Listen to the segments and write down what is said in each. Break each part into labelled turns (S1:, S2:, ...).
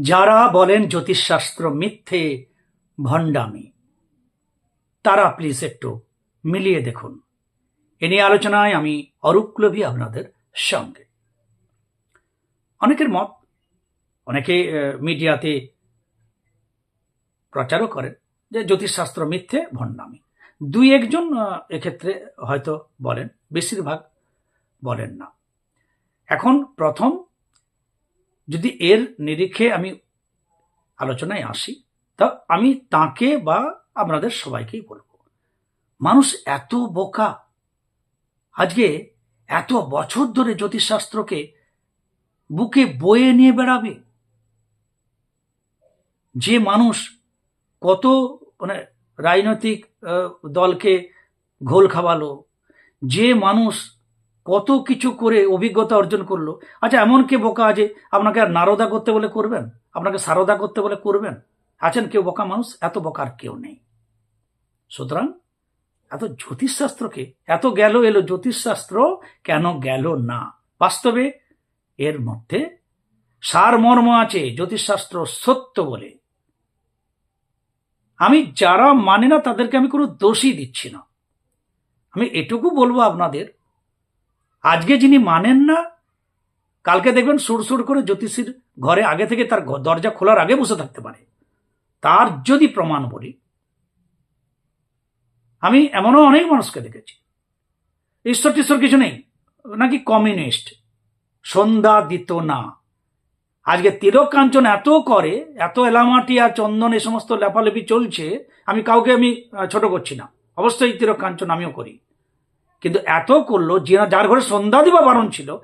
S1: যারা বলেন জ্যোতিষশাস্ত্র মিথ্যে, ভণ্ডামি। তারা প্লিজ একটু মিলিয়ে দেখুন। এ নিয়ে আলোচনায় আমি অরূপলভী আপনাদের সঙ্গে। অনেকের মত, অনেকে মিডিয়াতে প্রচারও করেন যে জ্যোতিষশাস্ত্র মিথ্যে, ভণ্ডামি। দুই একজন এক্ষেত্রে হয়তো বলেন, বেশিরভাগ বলেন না। এখন প্রথম যদি এর নিরিখে আমি আলোচনায় আসি, তা আমি তাকে বা আপনাদের সবাইকেই বলব। মানুষ এত বোকা। আজকে এত বছর ধরে জ্যোতিষশাস্ত্রকে বুকে বয়ে নিয়ে বেড়াবে। যে মানুষ কত মানে রাজনৈতিক দলকে ঘোল খাওয়ালো, যে মানুষ কত কিছু করে অভিজ্ঞতা অর্জন করল। আচ্ছা এমন কে বোকা আছে? আপনাকে আর নারদা করতে বলে করবেন? আপনাকে সারদা করতে বলে করবেন? আছেন কেউ বোকা মানুষ? এত বোকার কেউ নেই। সুতরাং এত জ্যোতিষশাস্ত্রকে, এত গেল এলো জ্যোতিষশাস্ত্র কেন গেল না? বাস্তবে এর মধ্যে সারমর্ম আছে, জ্যোতিষশাস্ত্র সত্য বলে। আমি যারা মানে না, তাদেরকে আমি কোনো দোষই দিচ্ছি না। আমি এটুকু বলব আপনাদের আজকে যিনি মানেন না, কালকে দেখবেন সুরসুর করে জ্যোতিষীর ঘরে আগে থেকে তার দরজা খোলার আগে বসে থাকতে পারে। তার যদি প্রমাণ বলি, আমি এমনও অনেক মানুষকে দেখেছি। ঈশ্বর টিশ্বর কিছু নেই, নাকি কমিউনিস্ট? সন্ধ্যা দিত না। আজকে তিলক কাঞ্চন এত করে, এত এলামাটি আর চন্দন এই সমস্ত লেপালেপি চলছে, আমি কাউকে আমি ছোট করছি না। অবশ্যই তিলক কাঞ্চন আমিও করি। কিন্তু এত করল, যে যার ঘরে সন্ধ্যা দিবা বারণ ছিল,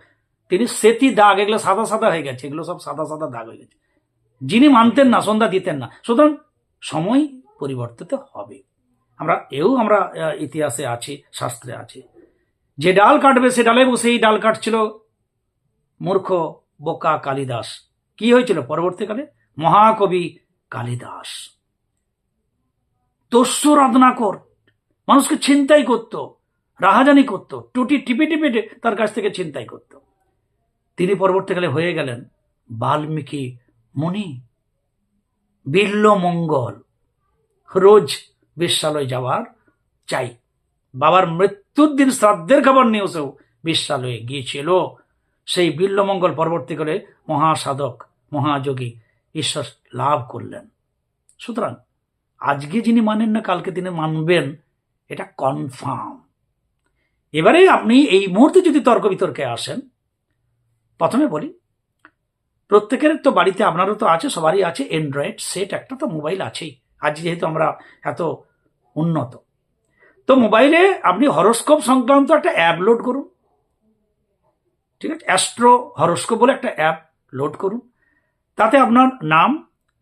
S1: তিনি সেতি দাগ, এগুলো সাদা সাদা হয়ে গেছে, এগুলো সব সাদা সাদা দাগ হয়ে গেছে। যিনি মানতেন না, সন্ধ্যা দিতেন না। সুতরাং সময় পরিবর্তিত হবে। আমরা, এও আমরা ইতিহাসে আছি, শাস্ত্রে আছে। যে ডাল কাটবে, সে ডালে বসেই ডাল কাটছিল। মূর্খ বোকা কালিদাস। কি হয়েছিল পরবর্তীকালে? মহাকবি কালিদাস। দস্যু রাধনাকর মানুষকে ছিনতাই করত। রাহাজানি করত, টুটি টিপে টিপে তার কাছ থেকে ছিনতাই করত। তিনি পরবর্তীকালে হয়ে গেলেন বাল্মীকি মুনি। বিল্ল মঙ্গল, রোজ বিশ্বালয় যাওয়ার চাই। বাবার মৃত্যুর দিন শ্রাদ্ধের খবর নিয়েছেও বিশ্বালয়ে গিয়েছিল। সেই বিল্লমঙ্গল পরবর্তীকালে মহাসাধক, মহাযোগী ঈশ্বর লাভ করলেন। সুতরাং আজকে যিনি মানেন না, কালকে তিনি মানবেন, এটা কনফার্ম এবারে আপনি এই মুহূর্তে যদি তর্ক বিতর্কে আসেন, প্রথমে বলি, প্রত্যেকের তো বাড়িতে আপনারও তো আছে, সবারই আছে অ্যান্ড্রয়েড সেট একটা তো মোবাইল আছেই। আজ যেহেতু আমরা এত উন্নত। তো মোবাইলে আপনি হরস্কোপ সংক্রান্ত একটা অ্যাপ লোড করুন। ঠিক আছে? অ্যাস্ট্রো হরস্কোপ বলে একটা অ্যাপ লোড করুন। তাতে আপনার নাম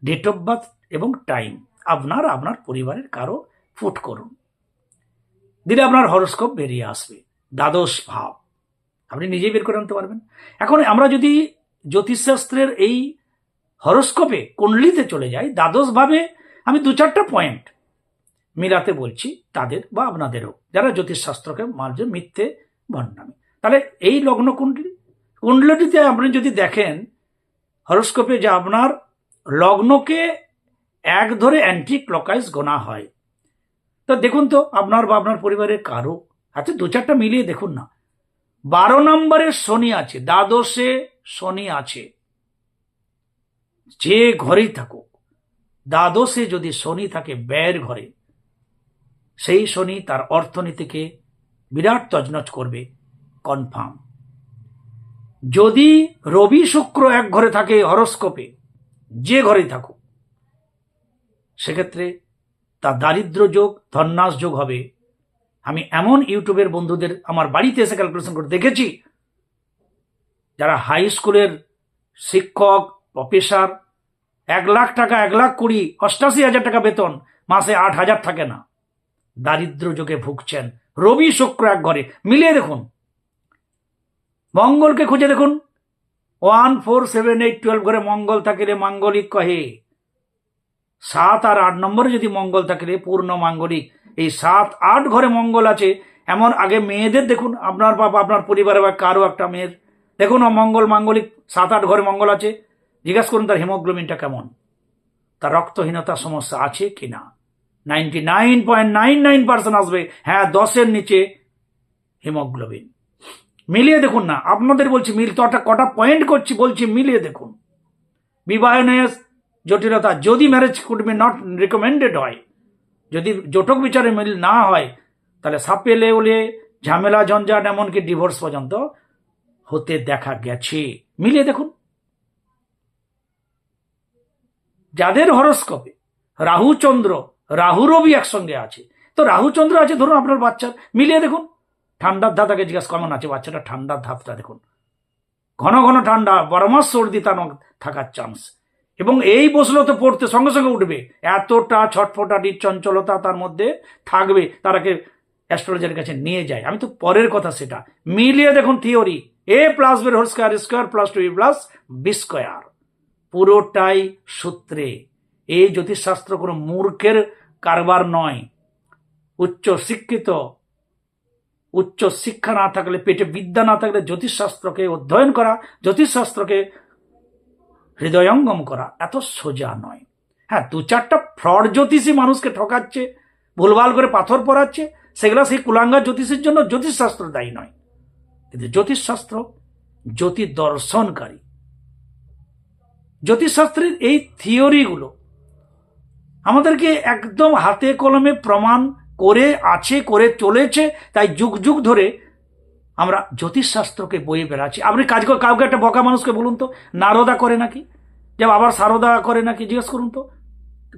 S1: ডেট অফ বার্থ এবং টাইম আপনার আপনার পরিবারের কারও ফুট করুন। দিলে আপনার হরস্কোপ বেরিয়ে আসবে। দ্বাদশ ভাব। আপনি নিজেই বের করে আনতে পারবেন। এখন আমরা যদি জ্যোতিষশাস্ত্রের এই হরস্কোপে কুণ্ডলিতে চলে যাই, দ্বাদশ ভাবে আমি দু চারটা পয়েন্ট মিলাতে বলছি তাদের বা আপনাদেরও, যারা জ্যোতিষশাস্ত্রকে মানছে মিথ্যে ভণ্ডামি তাহলে এই লগ্ন কুণ্ডলী, কুণ্ডলীটিতে আপনি যদি দেখেন, হরস্কোপে যে আপনার লগ্নকে এক ধরে অ্যান্টি ক্লকাইজ গোনা হয়। তো দেখুন তো, আপনার বা আপনার পরিবারের কারও। আচ্ছা দু চারটা মিলিয়ে দেখুন না। বারো নম্বরে শনি আছে, দ্বাদশে শনি আছে। যে ঘরেই থাকুক, দ্বাদশে যদি শনি থাকে ব্যয়ের ঘরে, সেই শনি তার অর্থনীতিকে বিরাট তজনজ করবে, কনফার্ম। যদি রবি শুক্র এক ঘরে থাকে হরস্কোপে, যে ঘরেই থাকুক, সেক্ষেত্রে তার দারিদ্র যোগ, ধন্যাস যোগ হবে। আমি এমন ইউটিউবের বন্ধুদের আমার বাড়িতে এসে ক্যালকুলেশন করে দেখেছি, যারা হাই স্কুলের শিক্ষক প্রফেসর এক লাখ টাকা, এক লাখ কুড়ি, অষ্টাশি হাজার টাকা বেতন, মাসে আট হাজার থাকে না। দারিদ্র যোগে ভুগছেন রবি শুক্র এক ঘরে। মিলিয়ে দেখুন। মঙ্গলকে খুঁজে দেখুন। One four seven eight twelve ঘরে মঙ্গল থাকিলে মাঙ্গলিক কহে। সাত আর আট নম্বরে যদি মঙ্গল থাকিলে পূর্ণ মাঙ্গলিক। এই সাত আট ঘরে মঙ্গল আছে, এমন আগে মেয়েদের দেখুন, আপনার বাবা, আপনার পরিবারে বা কারও একটা মেয়ের। দেখুন, ও মঙ্গল মাঙ্গলিক, সাত আট ঘরে মঙ্গল আছে। জিজ্ঞাসা করুন, তার হিমোগ্লোবিনটা কেমন? তার রক্তহীনতার সমস্যা আছে কি না? Ninety nine point nine nine percent আসবে। হ্যাঁ দশের নিচে হিমোগ্লোবিন। মিলিয়ে দেখুন না, আপনাদের বলছি, মিল কটা কটা পয়েন্ট করছি, বলছি, মিলিয়ে দেখুন। বিবাহনের জটিলতা যদি marriage could be not recommended হয়, যদি জটক বিচারে মিল না হয়, তাহলে সাপে লেউলে ঝামেলা ঝঞ্ঝাট এমনকি ডিভোর্স পর্যন্ত হতে দেখা গেছে। মিলিয়ে দেখুন। যাদের হরস্কোপে রাহু, চন্দ্র, রাহু, রবি একসঙ্গে আছে, তো রাহু, চন্দ্র আছে, ধরুন আপনার বাচ্চার, মিলিয়ে দেখুন। ঠান্ডার ধাতাকে জিজ্ঞাসা কেমন আছে বাচ্চাটা? ঠান্ডার ধাতটা দেখুন। ঘন ঘন ঠান্ডা বারমাস সর্দি, তার থাকার চান্স এবং এই বসল তো পড়তে সঙ্গে সঙ্গে উঠবে। এতটা ছটফটাটি চঞ্চলতা তার মধ্যে থাকবে তারাকে অ্যাস্ট্রোলজারের কাছে নিয়ে যায়। আমি তো পরের কথা সেটা। মিলিয়ে দেখুন theory, A plus B whole square square plus two plus B square. পুরোটাই সূত্রে। এই জ্যোতিষশাস্ত্র কোনো মূর্খের কারবার নয়। উচ্চ শিক্ষিত, উচ্চ শিক্ষা না থাকলে, পেটে বিদ্যা না থাকলে জ্যোতিষশাস্ত্রকে অধ্যয়ন করা, জ্যোতিষশাস্ত্রকে হৃদয়ঙ্গম করা, এত সোজা নয়। হ্যাঁ দু চারটা ফ্রড জ্যোতিষী মানুষকে ঠকাচ্ছে, ভুলভাল করে পাথর পড়াচ্ছে সেগুলো সেই কুলাঙ্গা জ্যোতিষের জন্য জ্যোতিষশাস্ত্র দায়ী নয়। কিন্তু জ্যোতিষশাস্ত্র জ্যোতি দর্শনকারী জ্যোতিষশাস্ত্রের এই থিওরিগুলো আমাদেরকে একদম হাতে কলমে প্রমাণ করে আছে, করে চলেছে, তাই যুগ যুগ ধরে আমরা জ্যোতিষশাস্ত্রকে বয়ে বেড়াচ্ছি। আপনি কাজ কাউকে একটা বকা মানুষকে বলুন তো, নারদা করে নাকি? যে আবার সারদা করে নাকি? জিজ্ঞেস করুন তো।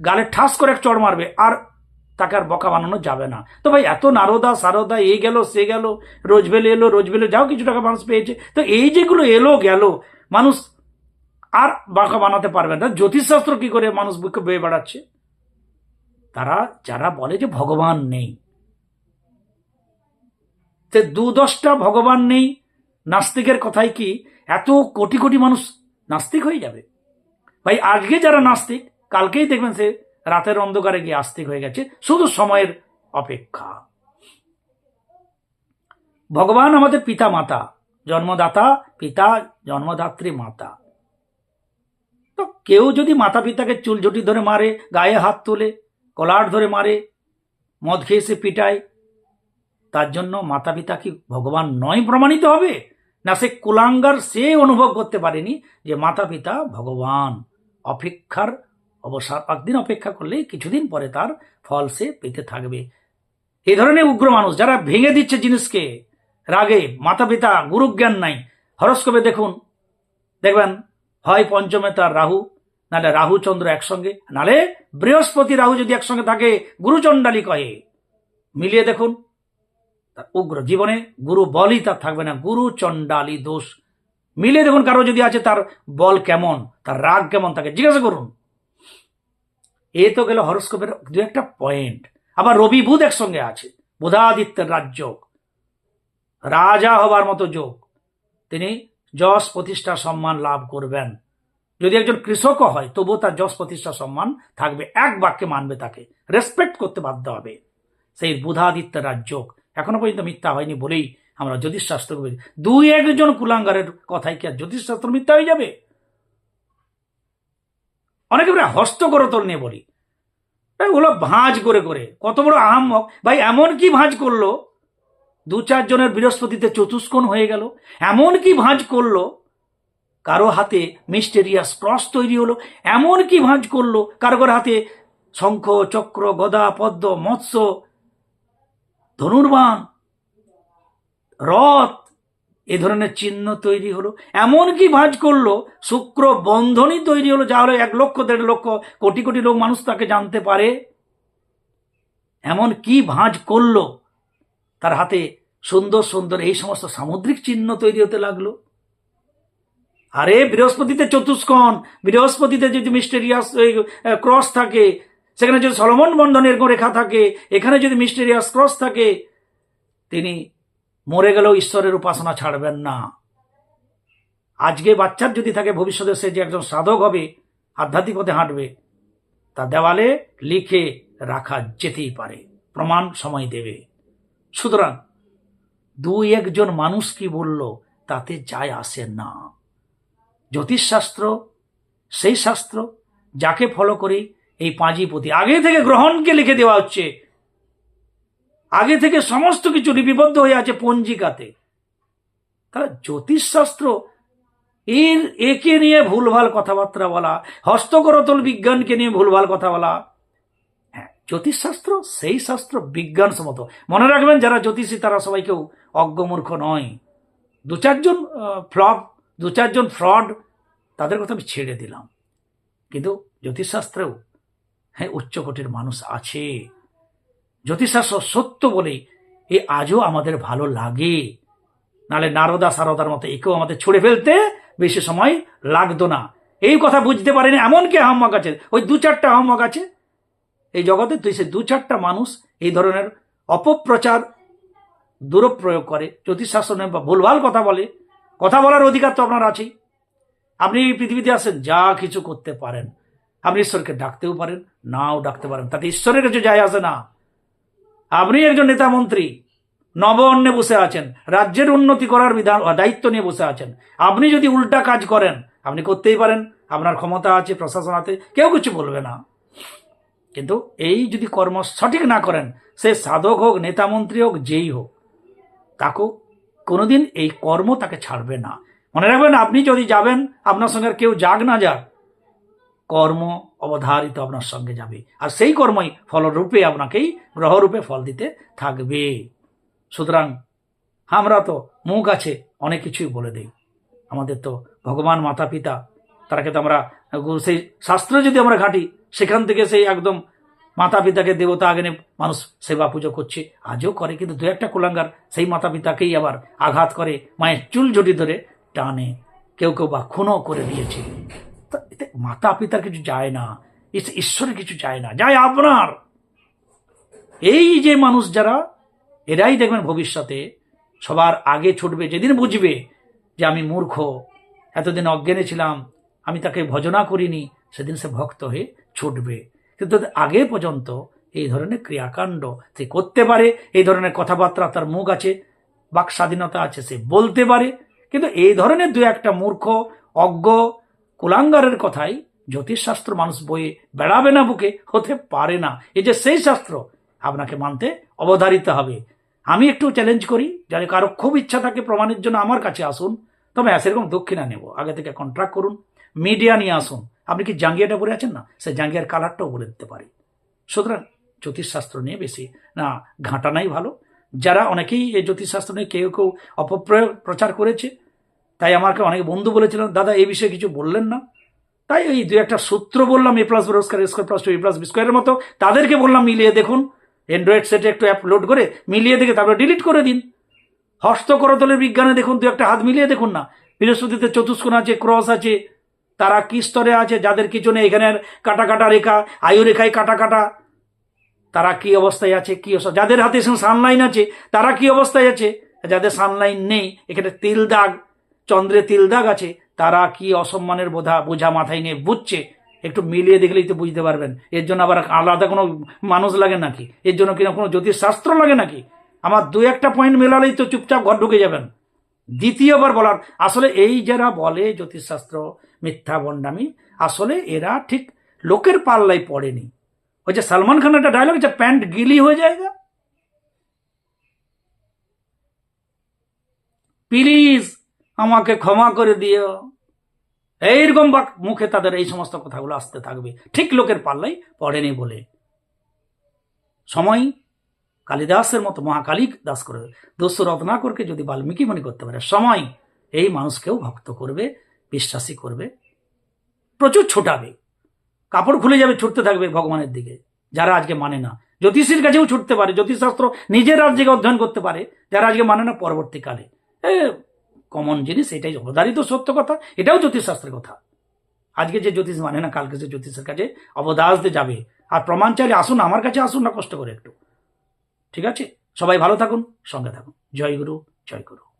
S1: গালে ঠাস করে এক চড় মারবে, আর তাকে আর বকা বানানো যাবে না। তো ভাই, এত নারদা, সারদা এই গেল, সে গেল রোজবেলে এলো রোজবেলে যাও, কিছু টাকা মানুষ পেয়েছে। তো এই যেগুলো এলো, গেল, মানুষ আর বাঁকা বানাতে পারবে না। জ্যোতিষশাস্ত্র কি করে মানুষ বুকে বয়ে বেড়াচ্ছে? তারা, যারা বলে যে ভগবান নেই তে দু দশটা ভগবান নেই। নাস্তিকের কথাই কি এত কোটি কোটি মানুষ নাস্তিক হয়ে যাবে? ভাই, আজকে যারা নাস্তিক, কালকেই দেখবেন সে রাতের অন্ধকারে গিয়ে আস্তিক হয়ে গেছে। শুধু সময়ের অপেক্ষা। ভগবান আমাদের পিতা মাতা জন্মদাতা, পিতা, জন্মদাত্রী, মাতা। তো কেউ যদি মাতা পিতাকে চুলঝুটি ধরে মারে, গায়ে হাত তোলে, কলার ধরে মারে, মদ খেয়ে সে পিটায় তার জন্য মাতা পিতা কি ভগবান নয় প্রমাণিত হবে? না সে কুলাঙ্গার সে অনুভব করতে পারেনি যে মাতা পিতা ভগবান অপেক্ষার অবসর একদিন অপেক্ষা করলে কিছুদিন পরে তার ফল সে পেতে থাকবে। এই ধরনের উগ্র মানুষ যারা ভেঙে দিচ্ছে জিনিসকে, রাগে মাতা পিতা গুরুজ্ঞান নাই। হরস্কোপে দেখুন, দেখবেন, হয় পঞ্চমে তার রাহু নালে রাহু চন্দ্র একসঙ্গে নালে বৃহস্পতি রাহু যদি একসঙ্গে থাকে, গুরুচণ্ডালী কহে। মিলিয়ে দেখুন তার উগ্র জীবনে গুরু বলই তার থাকবে না। গুরু, চণ্ডালী, দোষ। মিলে দেখুন কারও যদি আছে তার বল কেমন, তার রাগ কেমন, তাকে জিজ্ঞাসা করুন। এ তো গেল হরস্কোপের দু একটা পয়েন্ট আবার রবি বুধ একসঙ্গে আছে। বুধাদিত্যের রাজ্য রাজা হবার মতো যোগ। তিনি যশ প্রতিষ্ঠা সম্মান লাভ করবেন। যদি একজন কৃষকও হয়, তবুও তার যশ প্রতিষ্ঠা সম্মান থাকবে। এক বাক্যে মানবে তাকে। রেসপেক্ট করতে বাধ্য হবে। সেই বুধাদিত্যের রাজ্য এখনও পর্যন্ত মিথ্যা হয়নি বলেই আমরা জ্যোতিষশাস্ত্র দুই একজন কুলাঙ্গারের কথাই কি আর জ্যোতিষশাস্ত্র মিথ্যা হয়ে যাবে? অনেকে হস্তকরতল নিয়ে বলি। ওগুলো ভাঁজ করে করে, কত বড় আম ভাই, এমন কি ভাঁজ করল? দু চারজনের বৃহস্পতিতে চতুষ্কোণ হয়ে গেল। এমন কি ভাঁজ করল? কারও হাতে মিস্টেরিয়াস ক্রস তৈরি হলো। এমন কি ভাঁজ করল? কারও কারও হাতে শঙ্খ, চক্র, গদা, পদ্ম, মৎস্য ধনুর্বান রথ, এ ধরনের চিহ্ন তৈরি হলো। এমন কি ভাঁজ করল, শুক্র বন্ধনই তৈরি হলো, যা হলো এক লক্ষ, দেড় লক্ষ, কোটি কোটি লোক মানুষ তাকে জানতে পারে। এমন কি ভাঁজ করল, তার হাতে সুন্দর সুন্দর এই সমস্ত সামুদ্রিক চিহ্ন তৈরি হতে লাগল। আরে, বৃহস্পতিতে চতুষ্কণ, বৃহস্পতিতে যদি মিস্টেরিয়াস ক্রস থাকে সেখানে যদি সলমন বন্ধনের রেখা থাকে, এখানে যদি মিস্টেরিয়াস ক্রস থাকে, তিনি মরে গেলেও ঈশ্বরের উপাসনা ছাড়বেন না। আজকে বাচ্চার যদি থাকে, ভবিষ্যতে সে যে একজন সাধক হবে, আধ্যাত্মিক পথে হাঁটবে, তা দেওয়ালে লিখে রাখা যেতেই পারে, প্রমাণ সময় দেবে। সুতরাং দুই একজন মানুষ কি বলল, তাতে যায় আসে না। জ্যোতিষশাস্ত্র, সেই শাস্ত্র, যাকে ফলো করে এই পাঁজিপতি আগে থেকে গ্রহণকে লিখে দেওয়া হচ্ছে। আগে থেকে সমস্ত কিছু লিপিবদ্ধ হয়ে আছে পঞ্জিকাতে। তাহলে জ্যোতিষশাস্ত্র, এর একে নিয়ে ভুলভাল কথাবার্তা বলা হস্তকরতল বিজ্ঞানকে নিয়ে ভুলভাল কথা বলা। হ্যাঁ জ্যোতিষশাস্ত্র সেই শাস্ত্র বিজ্ঞানসম্মত মনে রাখবেন, যারা জ্যোতিষী, তারা সবাই কেউ অজ্ঞমূর্খ নয়। দু চারজন ফ্লপ, দু চারজন ফ্রড, তাদের কথা আমি ছেড়ে দিলাম। কিন্তু জ্যোতিষশাস্ত্রেও হ্যাঁ উচ্চকোটির মানুষ আছে। জ্যোতিষশাস্ত্র সত্য বলে, এ আজও আমাদের ভালো লাগে। নালে নারদা সারদার মতো একেও আমাদের ছুড়ে ফেলতে বেশি সময় লাগতো না। এই কথা বুঝতে পারেনি এমনকি আহম্মক আছে? ওই দু চারটা আহম্মক আছে। এই জগতে তুই সে দু চারটা মানুষ এই ধরনের অপপ্রচার, দুরপ্রয়োগ করে। জ্যোতিষশাস্ত্র নেই বা ভুলভাল কথা বলে। কথা বলার অধিকার তো আপনার আছেই। আপনি এই পৃথিবীতে আসেন, যা কিছু করতে পারেন। আপনি ঈশ্বরকে ডাকতেও পারেন, নাও ডাকতে পারেন। তাতে ঈশ্বরের কিছু যায় আসে না। আপনি একজন নেতা মন্ত্রী নব অন্নে বসে আছেন, রাজ্যের উন্নতি করার বিধান, দায়িত্ব নিয়ে বসে আছেন। আপনি যদি উল্টা কাজ করেন, আপনি করতেই পারেন, আপনার ক্ষমতা আছে প্রশাসন আছে কেউ কিছু বলবে না। কিন্তু এই যদি কর্ম সঠিক না করেন, সে সাধক হোক, নেতা মন্ত্রী হোক, যেই হোক তাকে কোনোদিন এই কর্ম তাকে ছাড়বে না। মনে রাখবেন, আপনি যদি যাবেন, আপনার সঙ্গে কেউ যাক না যাক কর্ম অবধারিত আপনার সঙ্গে যাবে। আর সেই কর্মই ফলরূপে আপনাকেই গ্রহরূপে ফল দিতে থাকবে। সুতরাং আমরা তো মুখ আছে, অনেক কিছুই বলে দেই। আমাদের তো ভগবান মাতা পিতা তারাকে তো আমরা সেই শাস্ত্র যদি আমরা ঘাঁটি, সেখান থেকে সেই একদম মাতা পিতাকে দেবতা আগে মানুষ সেবা পুজো করছে, আজও করে, কিন্তু দু একটা কুলাঙ্গার সেই মাতা পিতাকেই আবার আঘাত করে, মায়ের চুল জড়ি ধরে টানে। কেউ কেউ বা খুনও করে দিয়েছে। মাতা পিতার কিছু যায় না ঈশ্বরের কিছু যায় না যায় আপনার। এই যে মানুষ যারা, এরাই দেখবেন ভবিষ্যতে সবার আগে ছুটবে, যেদিন বুঝবে যে আমি মূর্খ, এতদিন অজ্ঞানে ছিলাম, আমি তাকে ভজনা করিনি, সেদিন সে ভক্ত হয়ে ছুটবে। কিন্তু আগে পর্যন্ত এই ধরনের ক্রিয়াকাণ্ড সে করতে পারে, এই ধরনের কথাবার্তা তার মুখ আছে, বাক স্বাধীনতা আছে, সে বলতে পারে। কিন্তু এই ধরনের দু একটা মূর্খ, অজ্ঞ কুলাঙ্গারের কথাই জ্যোতিষশাস্ত্র মানুষ বইয়ে বেড়াবে না বুকে, হতে পারে না। এই যে সেই শাস্ত্র, আপনাকে মানতে অবধারিত হবে। আমি একটু চ্যালেঞ্জ করি, যাতে কারও খুব ইচ্ছা থাকে প্রমাণের জন্য আমার কাছে আসুন। তবে হ্যাঁ সেরকম দক্ষিণা নেব। আগে থেকে কন্ট্রাক্ট করুন মিডিয়া নিয়ে আসুন। আপনি কি জাঙ্গিয়াটা পরে আছেন? না, সে জাঙ্গিয়ার কালারটাও বলে দিতে পারি। সুতরাং জ্যোতিষশাস্ত্র নিয়ে বেশি না, ঘাঁটানাই ভালো। যারা অনেকেই এই জ্যোতিষশাস্ত্র নিয়ে কেউ কেউ অপপ্রয়োগ প্রচার করেছে তাই আমাকে অনেক বন্ধু বলেছিলেন, দাদা, এই বিষয়ে কিছু বললেন না। তাই ওই দু একটা সূত্র বললাম, A plus B square plus two A plus B স্কোয়ারের মতো। তাদেরকে বললাম, মিলিয়ে দেখুন অ্যান্ড্রয়েড সেটে একটু অ্যাপ লোড করে মিলিয়ে দেখে তারপরে ডিলিট করে দিন। হস্তকরতলের বিজ্ঞানে দেখুন, দু একটা হাত মিলিয়ে দেখুন না। বৃহস্পতিতে চতুষ্কোণ আছে, ক্রস আছে, তারা কি স্তরে আছে, যাদের কিছু নেই, এখানের কাটা কাটা রেখা, আয়ু রেখায় কাটা কাটা। তারা কি অবস্থায় আছে, কি অবস্থা? যাদের হাতে সানলাইন আছে, তারা কি অবস্থায় আছে? যাদের সানলাইন নেই, এখানে তিল দাগ চন্দ্রে তিল দাগ আছে, তারা কি অসম্মানের বোঝা বোঝা মাথায় নিয়ে বুঝছে? একটু মিলিয়ে দেখলেই তো বুঝতে পারবেন। এর জন্য আবার আলাদা কোনো মানুষ লাগে নাকি? এর জন্য কিনা কোনো জ্যোতিষশাস্ত্র লাগে নাকি? আমার দু একটা পয়েন্ট মেলালেই তো চুপচাপ ঘর ঢুকে যাবেন। দ্বিতীয়বার বলার, আসলে এই যারা বলে জ্যোতিষশাস্ত্র মিথ্যা বন্ডামি, আসলে এরা ঠিক লোকের পাল্লাই পড়েনি। ওই যে সালমান খান একটা ডায়লগ যে প্যান্ট গিলি হয়ে যায়গা প্লিজ আমাকে ক্ষমা করে দিও। এইরকম বা মুখে তাদের এই সমস্ত কথাগুলো আসতে থাকবে। ঠিক লোকের পাল্লাই পড়েনি বলে। সময় কালিদাসের মতো মহাকালী দাস করে দস্যু রত্নাকরকে যদি বাল্মীকি মনে করতে পারে, সময় এই মানুষকেও ভক্ত করবে, বিশ্বাসী করবে। প্রচুর ছোটাবে। কাপড় খুলে যাবে, ছুটতে থাকবে ভগবানের দিকে। যারা আজকে মানে না। জ্যোতিষীর কাছেও ছুটতে পারে। জ্যোতিষশাস্ত্র নিজের রাজ্যকে অধ্যয়ন করতে পারে। যারা আজকে মানে না, পরবর্তীকালে। কমন জিনিস, এটাই অবধারিত সত্য কথা, এটাও জ্যোতিষশাস্ত্রের কথা। আজকে যে জ্যোতিষ মানে না, কালকে যে জ্যোতিষের কাছে অবদাসতে যাবে, আর প্রমাণ চাইলে আসুন, আমার কাছে আসুন না, কষ্ট করে একটু। ঠিক আছে? সবাই ভালো থাকুন, সঙ্গে থাকুন। জয় গুরু জয় গুরু।